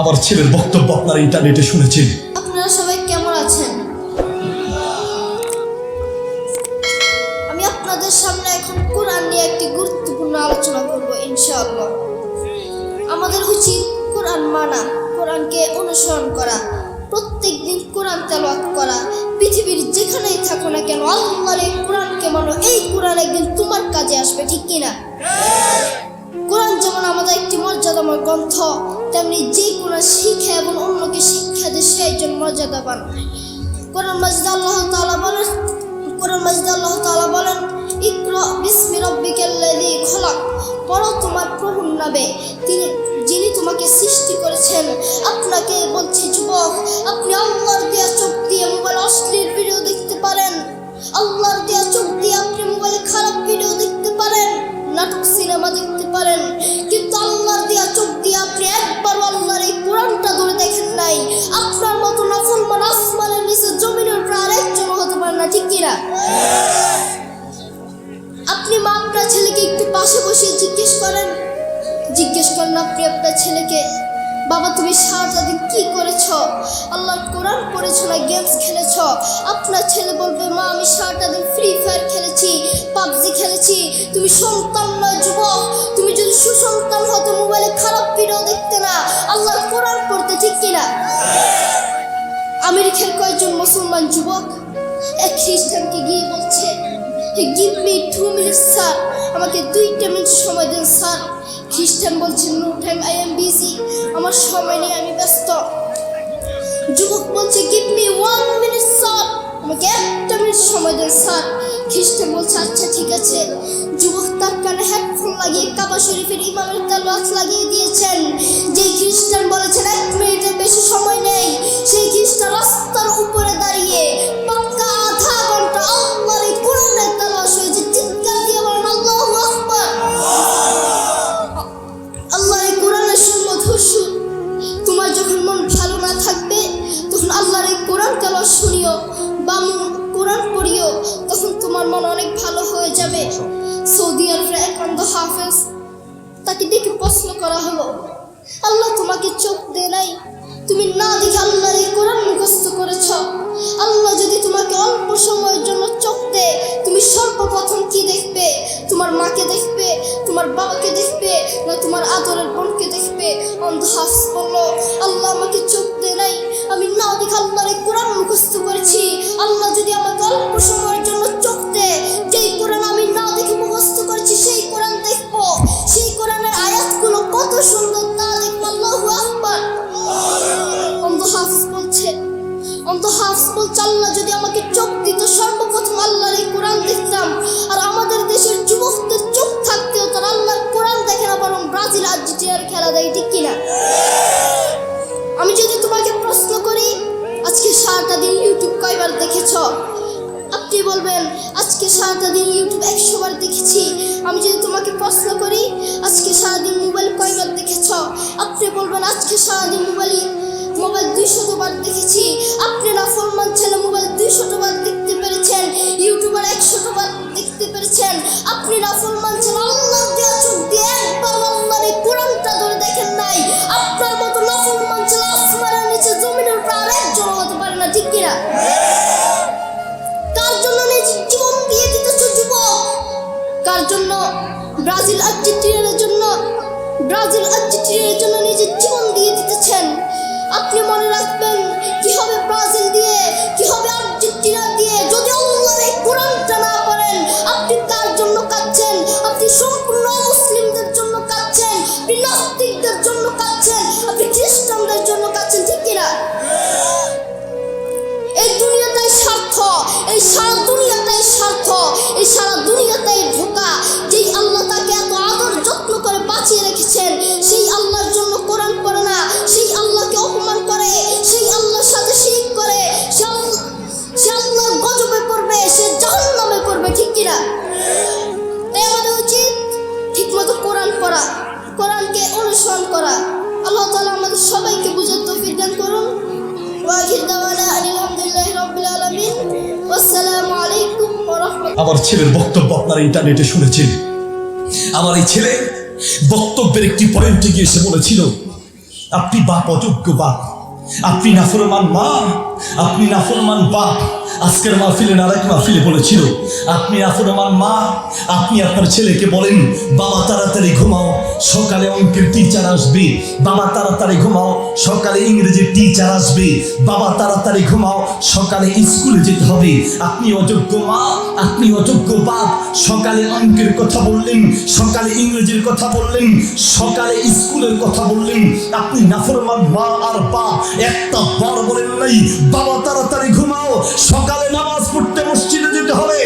আমার ছেলের বক্তব্য আপনারা ইন্টারনেটে শুনেছেন। আপনারা সবাই কেমন আছেন? আমি আপনাদের সামনে এখন কোরআন নিয়ে একটি গুরুত্বপূর্ণ আলোচনা করব, ইনশাআল্লাহ। আমাদের উচিত কোরআন মানা, কোরআনকে অনুসরণ করা প্রত্যেক দিন কোরআন তেলাওয়াত করা। পৃথিবীর যেখানেই থাকো না কেন, আল্লাহর এই কোরআনকে মানো, এই কোরআন একদিন তোমার কাজে আসবে, ঠিক কিনা? কোরআন যেমন আমাদের একটি মর্যাদাময় গ্রন্থ, তেমনি যে কোনো শিখে এবং অন্যকে শিক্ষা দেয় সে একজন মর্যাদাবান। কোরআন মাজিদ আল্লাহ তাআলা বলেন, কোরআন মাজিদ আল্লাহ তাআলা বলেন, ইকরা বিসমি রাব্বিকাল্লাযী খলাক। পড়ো তোমার প্রভুর নামে তিনি, যিনি তোমাকে সৃষ্টি করেছেন, আপনাকে বলছি, যুবক, আপনি আল্লাহর দেয়া চোখ দিয়ে মোবাইল অশ্লীল ভিডিও দেখতে পারেন। আল্লাহর পারেন কিন্তু আল্লাহর দেয়া চোখ দিয়ে আপনি একবার আল্লাহর এই কোরআনটা ধরে দেখেন নাই। আপনার মতো নাফরমান আসমানের নিচে, জমিনের উপর আরেকজন হতে পারে না, ঠিক কিনা? আপনি মা আপনার ছেলেকে একটু পাশে বসে জিজ্ঞেস করেন। জিজ্ঞেস করেন, আপনি আপনার ছেলেকে, বাবা তুমি সারাটা দিন কি করেছ? আল্লাহর কোরআন পড়েছ না, গেমস খেলেছ? আপনার ছেলে বলবে, মা, আমি সারাটা দিন ফ্রি ফায়ার খেলেছি, পাবজি খেলেছি। তুমি সন্তান নয়, যুবক। সুসন্তান হতে মোবাইলে খারাপ ভিডিও দেখতে না। আল্লাহ কোরআন পড়তে ঠিক কিনা? আমেরিকার কয়েকজন মুসলমান যুবক এক খ্রিস্টানকে গিয়ে বলছে give me two minute sir আমাকে দুইটা মিনিট সময় দেন স্যার খ্রিস্টান বলছে no time I am busy আমার সময় নেই, আমি ব্যস্ত। যুবক বলছে give me one minute sir আমাকে একটা মিনিট সময় দেন স্যার খ্রিস্টান বলছে আচ্ছা ঠিক আছে। যুবক তার লাগিয়ে কাবা শরীফের ইমামের তালওয়াত লাগিয়ে দিয়েছেন। যে খ্রিস্টান হাফেজ, তাকে দেখে প্রশ্ন করা হলো, আল্লাহ তোমাকে চোখ দে নাই? তুমি না দেখে আল্লাহর এই কোরআন মুখস্থ করেছ? আল্লাহ যদি তোমাকে অল্প সময়ের জন্য চোখ দে তুমি সর্বপ্রথম কি দেখবে? তোমার মাকে দেখবে, তোমার বাবাকে দেখবে, না তোমার আদরের বোনকে দেখবে? অন্ধ হাফস বলল, আল্লাহ আমাকে চোখ দে নাই। আমি না দেখে আল্লাহর এই কোরআন মুখস্থ করেছি। আল্লাহ যদি আমাকে অল্প সময়ের আজকে সারাটা দিন ইউটিউব কয়বার দেখেছ? আপনি বলবেন, আজকে সারাটা দিন ইউটিউব একশো বার দেখেছি। আমি যদি তোমাকে প্রশ্ন করি, আজকে সারাদিন মোবাইল কয়বার দেখেছ? আপনি বলবেন, আজকে সারাদিন মোবাইল মোবাইল দুইশত বার দেখেছি। আপনি না ফরমান ছেলে মোবাইল দুইশত বার না কার জন্য নিজের জীবন দিয়ে দিতেছ যুবক কার? জন্য ব্রাজিল আর্জেন্টিনার জন্য ব্রাজিল আর্জেন্টিনার জন্য নিজের জীবন দিয়ে অনুসরণ করা। আল্লাহ তালা আমাদের সবাইকে বুঝার তৌফিক দান করুন। আমার ছেলের বক্তব্য আপনারা ইন্টারনেটে শুনেছেন। আমার এই ছেলে বক্তব্যের একটি পয়েন্টে গিয়ে এসে বলেছিল, আপনি বাপ অযোগ্য বাপ। আপনি নাফরমান মা, আপনি নাফরমান বাপ আজকের মাহফিলে আরেক মাহফিলে বলেছিল, আপনি নাফরমান মা, আপনি আপনার ছেলেকে বলেন, বাবা তাড়াতাড়ি ঘুমাও, সকালে অঙ্কের টিচার আসবে। বাবা তাড়াতাড়ি ঘুমাও, সকালে ইংরেজির টিচার আসবে। বাবা তাড়াতাড়ি ঘুমাও, সকালে স্কুলে যেতে হবে। আপনি অযোগ্য মা, আপনি অযোগ্য বাপ। সকালে অঙ্কের কথা বললেন, সকালে ইংরেজির কথা বললেন, সকালে স্কুলের কথা বললেন। আপনি নাফরমান মা আর বাপ একটা বড় বলেন নাই বাবা তাড়াতাড়ি ঘুমাও। সকালে নামাজ পড়তে মসজিদে যেতে হবে।